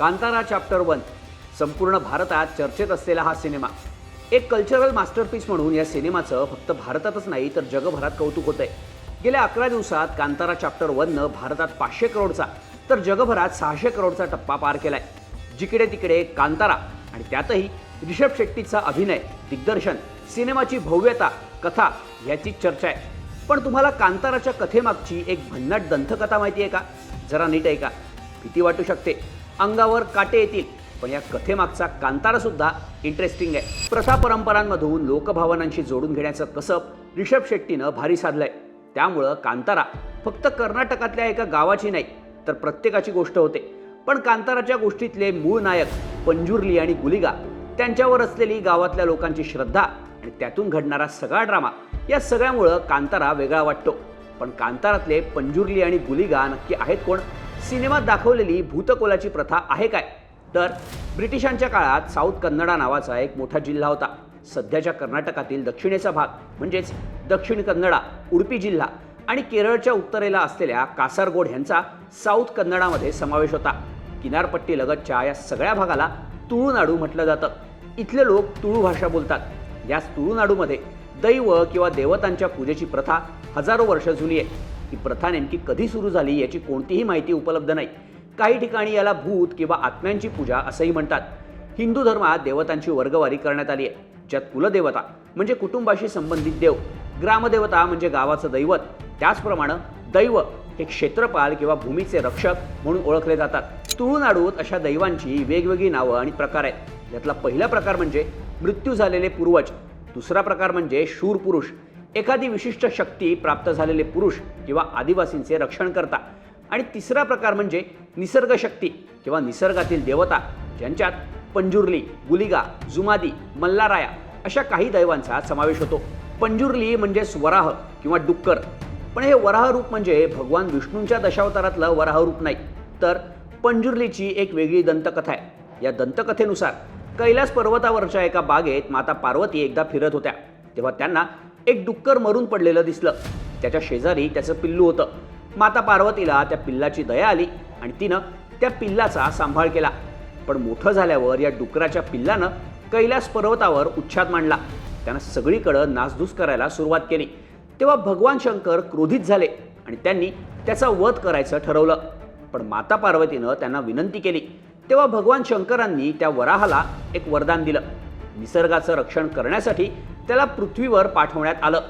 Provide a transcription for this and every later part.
Kantara chapter one संपूर्ण भारतात चर्चेत असलेला हा सिनेमा. एक कल्चरल मास्टरपीस म्हणून या सिनेमाचं फक्त भारतातच नाही तर जगभरात कौतुक होतंय. गेल्या अकरा दिवसात कांतारा चॅप्टर वननं भारतात पाचशे करोडचा तर जगभरात सहाशे करोडचा टप्पा पार केलाय. जिकडे तिकडे कांतारा आणि त्यातही रिषभ शेट्टीचा अभिनय दिग्दर्शन सिनेमाची भव्यता कथा याची चर्चा आहे. पण तुम्हाला कांताराच्या कथेमागची एक भन्नाट दंतकथा माहिती आहे का? जरा नीट ऐका. भीती वाटू शकते. अंगावर काटे येतील. पण या कथेमागचा कांतारा सुद्धा इंटरेस्टिंग आहे. प्रथा परंपरांमधून लोकभावनांशी जोडून घेण्याचं कसब रिषभ शेट्टीनं भारी साधलंय. त्यामुळं कांतारा फक्त कर्नाटकातल्या एका गावाची नाही तर प्रत्येकाची गोष्ट होते. पण कांताराच्या गोष्टीतले मूळ नायक पंजुर्ली आणि गुलिगा त्यांच्यावर असलेली गावातल्या लोकांची श्रद्धा आणि त्यातून घडणारा सगळा ड्रामा या सगळ्यामुळं कांतारा वेगळा वाटतो. पण कांतारातले पंजुर्ली आणि गुलिगा नक्की आहेत कोण? सिनेमात दाखवलेली भूतकोलाची प्रथा आहे काय? तर ब्रिटिशांच्या काळात साऊथ कन्नडा नावाचा एक मोठा जिल्हा होता. सध्याच्या कर्नाटकातील दक्षिणेचा भाग म्हणजेच दक्षिण कन्नडा उडपी जिल्हा आणि केरळच्या उत्तरेला असलेल्या कासारगोड ह्यांचा साऊथ कन्नडामध्ये समावेश होता. किनारपट्टीलगतच्या या सगळ्या भागाला तुळुनाडू म्हटलं जातं. इथले लोक तुळू भाषा बोलतात. याच तुळुनाडूमध्ये दैव किंवा देवतांच्या पूजेची प्रथा हजारो वर्ष जुनी आहे. ही प्रथा नेमकी कधी सुरू झाली याची कोणतीही माहिती उपलब्ध नाही. काही ठिकाणी याला भूत किंवा आत्म्यांची पूजा असंही म्हणतात. हिंदू धर्मात देवतांची वर्गवारी करण्यात आली आहे. ज्यात कुलदेवता म्हणजे कुटुंबाशी संबंधित देव ग्रामदेवता म्हणजे गावाचं दैवत त्याचप्रमाणे दैव हे क्षेत्रपाल किंवा भूमीचे रक्षक म्हणून ओळखले जातात. तुळुनाडूत अशा दैवांची वेगवेगळी नावं आणि प्रकार आहेत. यातला पहिला प्रकार म्हणजे मृत्यू झालेले पूर्वज दुसरा प्रकार म्हणजे शूरपुरुष एखादी विशिष्ट शक्ती प्राप्त झालेले पुरुष किंवा आदिवासींचे रक्षण करता. आणि तिसरा प्रकार म्हणजे निसर्गशक्ती किंवा निसर्गातील देवता ज्यांच्यात पंजुर्ली गुलिगा जुमादी मल्लाराया अशा काही दैवांचा समावेश होतो. पंजुर्ली म्हणजे वराह किंवा डुक्कर. पण हे वराह रूप म्हणजे भगवान विष्णूंच्या दशावतारातलं वराह रूप नाही. तर पंजुर्लीची एक वेगळी दंतकथा आहे. या दंतकथेनुसार कैलास पर्वतावरच्या एका बागेत माता पार्वती एकदा फिरत होत्या. तेव्हा त्यांना एक डुक्कर मरून पडलेलं दिसलं. त्याच्या शेजारी त्याचं पिल्लू होतं. माता पार्वतीला त्या पिल्लाची दया आली आणि तिनं त्या पिल्लाचा सांभाळ केला. पण मोठं झाल्यावर या डुकराच्या पिल्लानं कैलास पर्वतावर उच्छाद मांडला. त्यानं सगळीकडं नासधूस करायला सुरुवात केली. तेव्हा भगवान शंकर क्रोधित झाले आणि त्यांनी त्याचा वध करायचं ठरवलं. पण माता पार्वतीनं त्यांना विनंती केली. तेव्हा भगवान शंकरांनी त्या वराहाला एक वरदान दिलं. निसर्गाचं रक्षण करण्यासाठी त्याला पृथ्वीवर पाठवण्यात आलं.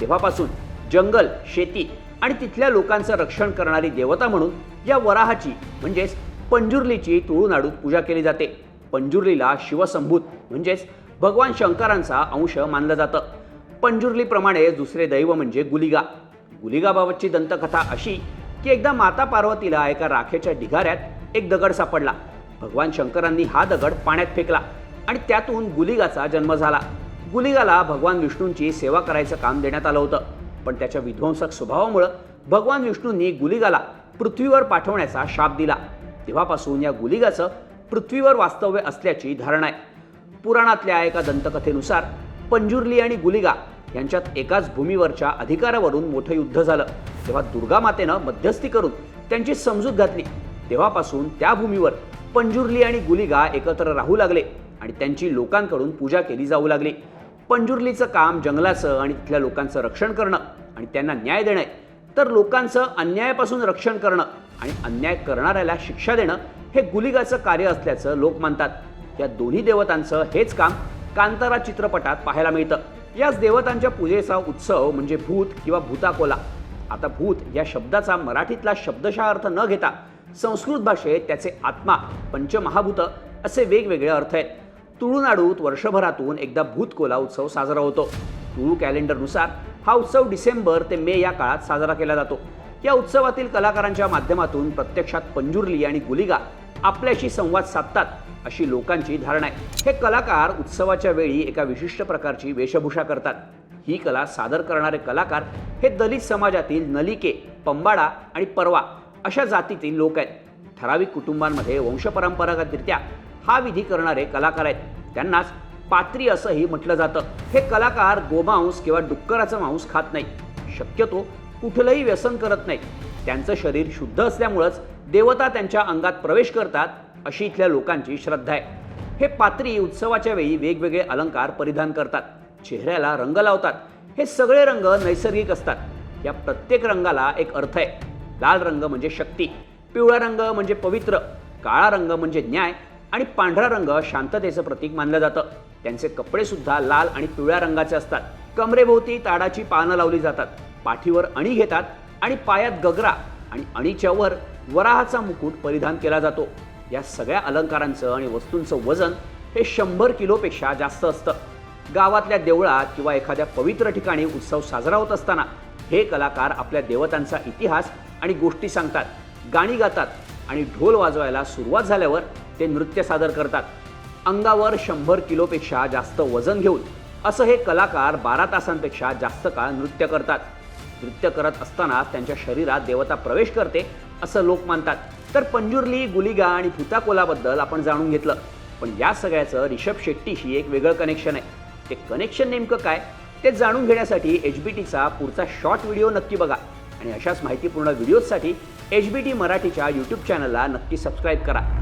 तेव्हापासून जंगल शेती आणि तिथल्या लोकांचं रक्षण करणारी देवता म्हणून या वराहाची म्हणजेच पंजुर्लीची तुळूनाडूत पूजा केली जाते. पंजुर्लीला शिवसंभूत म्हणजेच भगवान शंकरांचा अंश मानलं जातं. पंजुर्लीप्रमाणे दुसरे दैव म्हणजे गुलिगा. गुलिगाबाबतची दंतकथा अशी की एकदा माता पार्वतीला एका राखेच्या ढिगाऱ्यात एक दगड सापडला. भगवान शंकरांनी हा दगड पाण्यात फेकला आणि त्यातून गुलिगाचा जन्म झाला. गुलिगाला भगवान विष्णूंची सेवा करायचं काम देण्यात आलं होतं. पण त्याच्या विध्वंसक स्वभावामुळं भगवान विष्णूंनी गुलिगाला पृथ्वीवर पाठवण्याचा शाप दिला. तेव्हापासून या गुलिगाचं पृथ्वीवर वास्तव्य असल्याची धारणा आहे. पुराणातल्या एका दंतकथेनुसार पंजुर्ली आणि गुलिगा यांच्यात एकाच भूमीवरच्या अधिकारावरून मोठं युद्ध झालं. तेव्हा दुर्गा मातेनं मध्यस्थी करून त्यांची समजूत घातली. तेव्हापासून त्या भूमीवर पंजुर्ली आणि गुलिगा एकत्र राहू लागले आणि त्यांची लोकांकडून पूजा केली जाऊ लागली. पंजुर्लीचं काम जंगलाचं आणि तिथल्या लोकांचं रक्षण करणं आणि त्यांना न्याय देणं तर लोकांचं अन्यायापासून रक्षण करणं आणि अन्याय करणाऱ्याला शिक्षा देणं हे गुलिगाचं कार्य असल्याचं लोक मानतात या दोन्ही देवतांचं हेच काम कांतारा चित्रपटात पाहायला मिळतं. याच देवतांच्या पूजेचा उत्सव म्हणजे भूत किंवा भूताकोला. आता भूत या शब्दाचा मराठीतला शब्दशः अर्थ न घेता संस्कृत भाषेत त्याचे आत्मा पंचमहाभूत असे वेगवेगळे अर्थ आहेत. तुळुनाडूत वर्षभरातून एकदा भूतकोला उत्सव साजरा होतो. तुळू कॅलेंडरनुसार हा उत्सव डिसेंबर ते मे या काळात साजरा केला जातो. या उत्सवातील कलाकारांच्या माध्यमातून प्रत्यक्षात पंजुर्ली आणि गुलिगा आपल्याशी संवाद साधतात अशी लोकांची धारणा आहे. हे कलाकार उत्सवाच्या वेळी एका विशिष्ट प्रकारची वेशभूषा करतात. ही कला सादर करणारे कलाकार हे दलित समाजातील नलिके पंबाडा आणि परवा अशा जातीतील लोक आहेत. ठराविक कुटुंबांमध्ये वंशपरंपरागतरित्या हा विधी करणारे कलाकार आहेत. त्यांनाच पात्री असंही म्हटलं जातं. हे कलाकार गोमांस किंवा डुक्कराचं मांस खात नाही शक्यतो कुठलंही व्यसन करत नाही त्यांचं शरीर शुद्ध असल्यामुळंच देवता त्यांच्या अंगात प्रवेश करतात अशी इथल्या लोकांची श्रद्धा आहे. हे पात्री उत्सवाच्या वेळी वेगवेगळे अलंकार परिधान करतात. चेहऱ्याला रंग लावतात. हे सगळे रंग नैसर्गिक असतात. या प्रत्येक रंगाला एक अर्थ आहे. लाल रंग म्हणजे शक्ती पिवळा रंग म्हणजे पवित्र काळा रंग म्हणजे न्याय आणि पांढरा रंग शांततेचं प्रतीक मानलं जातं. त्यांचे कपडे सुद्धा लाल आणि पिवळ्या रंगाचे असतात. कमरेभोवती ताडाची पानं लावली जातात. पाठीवर अणी घेतात आणि पायात गगरा आणि अणीच्या वर वराहाचा मुकुट परिधान केला जातो. या सगळ्या अलंकारांचं आणि वस्तूंचं वजन हे शंभर किलोपेक्षा जास्त असतं. गावातल्या देवळात किंवा एखाद्या पवित्र ठिकाणी उत्सव साजरा होत असताना हे कलाकार आपल्या देवतांचा इतिहास आणि गोष्टी सांगतात गाणी गातात आणि ढोल वाजवायला सुरुवात झाल्यावर ते नृत्य सादर करतात. अंगावर शंभर किलोपेक्षा जास्त वजन घेऊन असं हे कलाकार बारा तासांपेक्षा जास्त काळ नृत्य करतात. नृत्य करत असताना त्यांच्या शरीरात देवता प्रवेश करते असं लोक मानतात. तर पंजुर्ली गुलिगा आणि भूताकोलाबद्दल आपण जाणून घेतलं. पण या सगळ्याचं रिषभ शेट्टीशी एक वेगळं कनेक्शन आहे. ते कनेक्शन नेमकं काय? ते जाणून घेण्यासाठी एच बी टीचा पुढचा शॉर्ट व्हिडिओ नक्की बघा. आणि अशाच माहितीपूर्ण व्हिडिओजसाठी एच बी टी मराठीच्या यूट्यूब चॅनलला नक्की सबस्क्राईब करा.